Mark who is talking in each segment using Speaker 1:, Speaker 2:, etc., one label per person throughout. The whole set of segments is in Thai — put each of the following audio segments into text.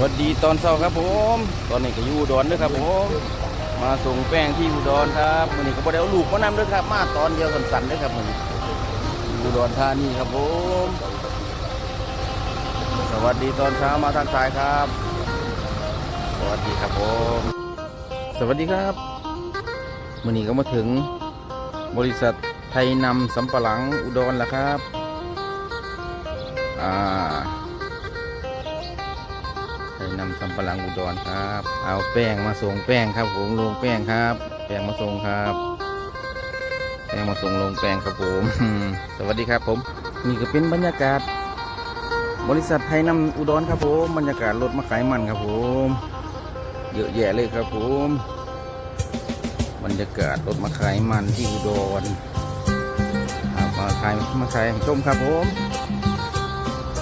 Speaker 1: วัสดีตอนเช้าครับผม ตอนนี้ก็อยู่อุดรด้วยครับผม มาส่งแป้งที่อุดรครับวันนี้ก็บ่ได้เอาลูกมานำเด้วยครับ มาตอนเดียวสั้นๆด้วยครับผมอุดรธานีครับผม สวัสดีตอนเช้ามาทักทายครับ สวัสดีครับผม สวัสดีครับวันนี้ก็มาถึงบริษัทไทยนำสำปะหลังอุดรแล้วครับ อ่า ไทยนำสำปะหลังอุดรครับ เอาแป้งมาส่งแป้งครับผมลงแป้งครับ แป้งมาส่งครับแป้งมาส่งลงแป้งครับผม สวัสดีครับผม นี่ก็เป็นบรรยากาศ บริษัทไทยนำอุดรครับผมบรรยากาศรถมาขายมันครับผม เยอะแยะเลยครับผม บรรยากาศรถมาขายมันที่อุดรมาขายมาขายชมครับผม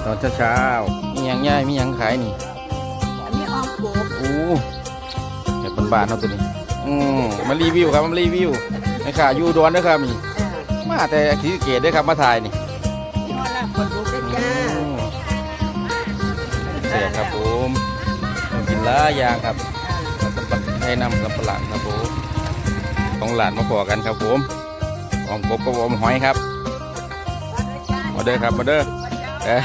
Speaker 1: ตอนเช้าๆมีหยังย่ายมีหยังขายนี่ บานๆเนาะตัวนี้ อืมมารีวิวครับมารีวิวไม่ค่ะอยู่อุดรด้วยครับนี่
Speaker 2: อ่า
Speaker 1: มาแต่ทีเกตด้วยครับมาถ่ายนี่
Speaker 2: ที่ว่าลาบคนรู้ด้วยจ้า
Speaker 1: อืมเสียครับผมกินหลายอย่างครับแล้วก็ให้นำกับปลาหลังครับผมของหลานมาพอกันครับผมหอมกบกับหอมหอยครับมาเด้อครับมาเด้อเอ้อ